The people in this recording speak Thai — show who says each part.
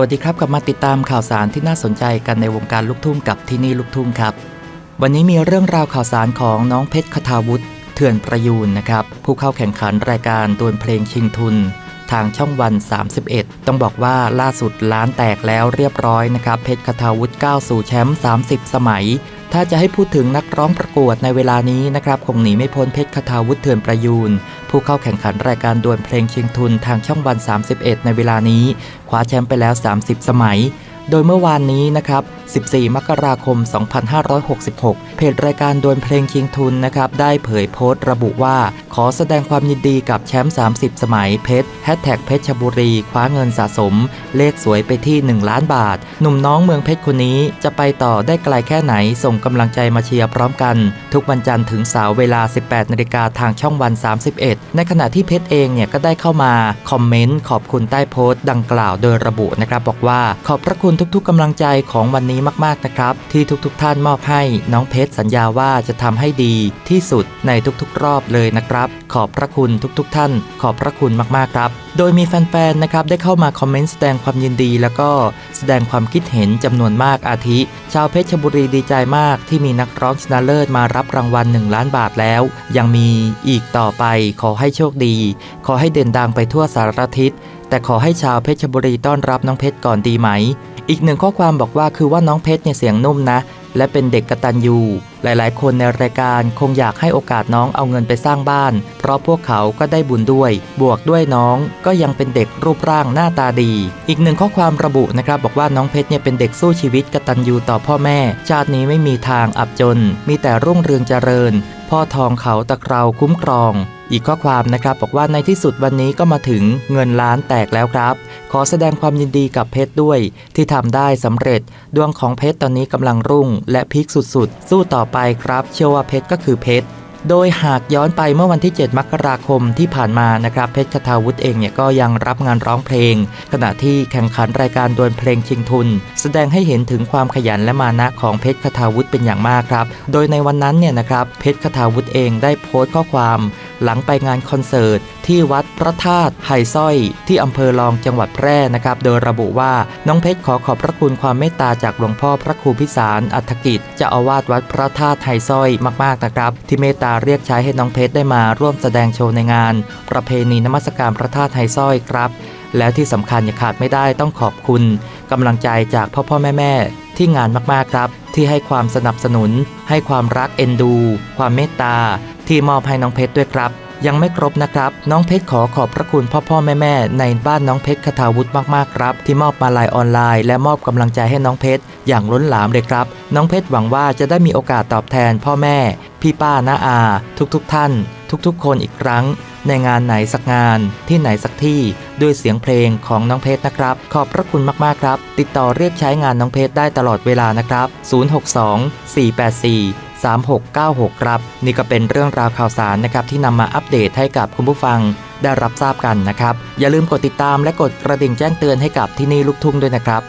Speaker 1: วัสดีครับกลับมาติดตามข่าวสารที่น่าสนใจกันในวงการลูกทุ่งกับที่นี่ลูกทุ่งครับ วันนี้มีเรื่องราวข่าวสารของน้องเพชรคทาวุฒิเถื่อนประยูนนะครับ ผู้เข้าแข่งขันรายการดวลเพลงชิงทุน ทางช่องวัน 31 ต้องบอกว่าล่าสุดล้านแตกแล้วเรียบร้อยนะครับ เพชรคทาวุฒิก้าวสู่แชมป์30 สมัย ถ้าจะให้พูดถึงนักร้องประกวดในเวลานี้นะครับคงหนีไม่พ้นเพชรคทาวุฒิเถื่อนประยูน ผู้เข้าแข่งขันรายการดวลเพลงชิงทุนทางช่องวัน 31 ในเวลานี้ คว้าแชมป์ไปแล้ว 30 สมัย โดยเมื่อวานนี้นะครับ14 มกราคม 2566 เพจรายการดวลเพลงชิงทุนนะครับ ได้เผยโพสต์ระบุว่า ขอแสดงความยินดีกับแชมป์ 30 สมัยเพชรแฮชแท็กเพชรชบุรี คว้าเงินสะสม เลขสวยไปที่ 1 ล้านบาท หนุ่มน้องเมืองเพชรคนนี้จะไปต่อได้ไกลแค่ไหน ส่งกำลังใจมาเชียร์พร้อมกัน ทุกวันจันทร์ถึงเสาร์เวลา 18 นาฬิกาทางช่องวัน 31 ในขณะที่เพชรเองเนี่ยก็ได้เข้ามาคอมเมนต์ขอบคุณใต้โพสต์ดังกล่าวโดยระบุนะครับบอกว่าขอบพระคุณทุกๆกำลังใจของวันนี้มากๆนะครับ ที่ทุกๆท่านมอบให้น้องเพชรสัญญาว่าจะทำให้ดีที่สุดในทุกๆ รอบเลยนะครับ ขอบพระคุณทุกๆ ท่าน ขอบพระคุณมากๆครับ โดยมีแฟนๆนะครับได้เข้ามาคอมเมนต์แสดงความยินดี แล้วก็แสดงความคิดเห็นจำนวนมากอาทิ ชาวเพชรบุรีดีใจมาก ที่มีนักร้องชนะเลิศมารับรางวัล 1 ล้านบาทแล้ว ยังมีอีกต่อไปขอให้โชคดี ขอให้เด่นดังไปทั่วสารทิศแต่ขอให้ชาวเพชรบุรีต้อนรับน้องเพชรก่อนดีไหม อีกหนึ่งข้อความบอกว่าคือว่าน้องเพชรเนี่ยเสียงนุ่มนะ และเป็นเด็กกระตัญญูหลายๆ คนในรายการคงอยากให้โอกาสน้องเอาเงินไปสร้างบ้าน เพราะพวกเขาก็ได้บุญด้วย บวกด้วยน้องก็ยังเป็นเด็กรูปร่างหน้าตาดี อีกหนึ่งข้อความระบุนะครับบอกว่าน้องเพชรเนี่ยเป็นเด็กสู้ชีวิตกระตัญญูต่อพ่อแม่ ชาตินี้ไม่มีทางอับจน มีแต่รุ่งเรืองเจริญ พ่อทองเขาตะเคราคุ้มครอง อีกข้อความนะครับบอกว่าในที่สุดวันนี้ก็มาถึงเงินล้านแตกแล้วครับ ขอแสดงความยินดีกับเพชรด้วย ที่ทำได้สำเร็จ ดวงของเพชรตอนนี้กำลังรุ่ง และพีคสุดๆ สู้ต่อไปครับ เชื่อว่าเพชรก็คือเพชรโดยหากย้อนไปเมื่อวันที่ 7 มกราคมที่ผ่านมานะครับเพชรคทาวุฒิเองเนี่ยก็ยังรับงานร้องเพลง ขณะที่แข่งขันรายการดวลเพลงชิงทุน แสดงให้เห็นถึงความขยันและมานะของเพชรคทาวุฒิเป็นอย่างมากครับ โดยในวันนั้นเนี่ยนะครับเพชรคทาวุฒิเองได้โพสต์ข้อความ หลังไปงานคอนเสิร์ต ที่วัดพระธาตุไห่สร้อย ที่อำเภอรองจังหวัดแพร่นะครับ โดยระบุว่าน้องเพชรขอขอบพระคุณความเมตตาจากหลวงพ่อพระครูพิสารอัฐกิจเจะอาวาสวัดพระธาตุไห่สร้อยมากๆนะครับ ที่เมตตาเรียกใช้ให้น้องเพชรได้มาร่วมแสดงโชว์ในงาน ประเพณีนมัสการพระธาตุไห่สร้อยครับแล้วที่สำคัญอย่าขาดไม่ได้ต้องขอบคุณกำลังใจจากพ่อพ่อแม่แม่ ที่งานมากๆครับ ที่ให้ความสนับสนุน ให้ความรักเอ็นดู ความเมตตา ที่มอบให้น้องเพชรด้วยครับ ยังไม่ครบนะครับ น้องเพชรขอขอบพระคุณพ่อพ่อแม่แม่ในบ้านน้องเพชรคทาวุฒิมากๆครับ ที่มอบมาลายออนไลน์และมอบกำลังใจให้น้องเพชรอย่างล้นหลามเลยครับ น้องเพชรหวังว่าจะได้มีโอกาสตอบแทนพ่อแม่ พี่ป้าน้าอา ทุกๆทท่าน ทุกๆ คนอีกครั้ง ในงานไหนสักงาน ที่ไหนสักที่ด้วยเสียงเพลงของน้องเพชรนะครับ ขอบพระคุณมากๆครับ ติดต่อเรียกใช้งานน้องเพชรได้ตลอดเวลานะครับ 062 484 3696 ครับ นี่ก็เป็นเรื่องราวข่าวสารนะครับที่นำมาอัปเดตให้กับคุณผู้ฟังได้รับทราบกันนะครับ อย่าลืมกดติดตามและกดกระดิ่งแจ้งเตือนให้กับที่นี่ลูกทุ่งด้วยนะครับ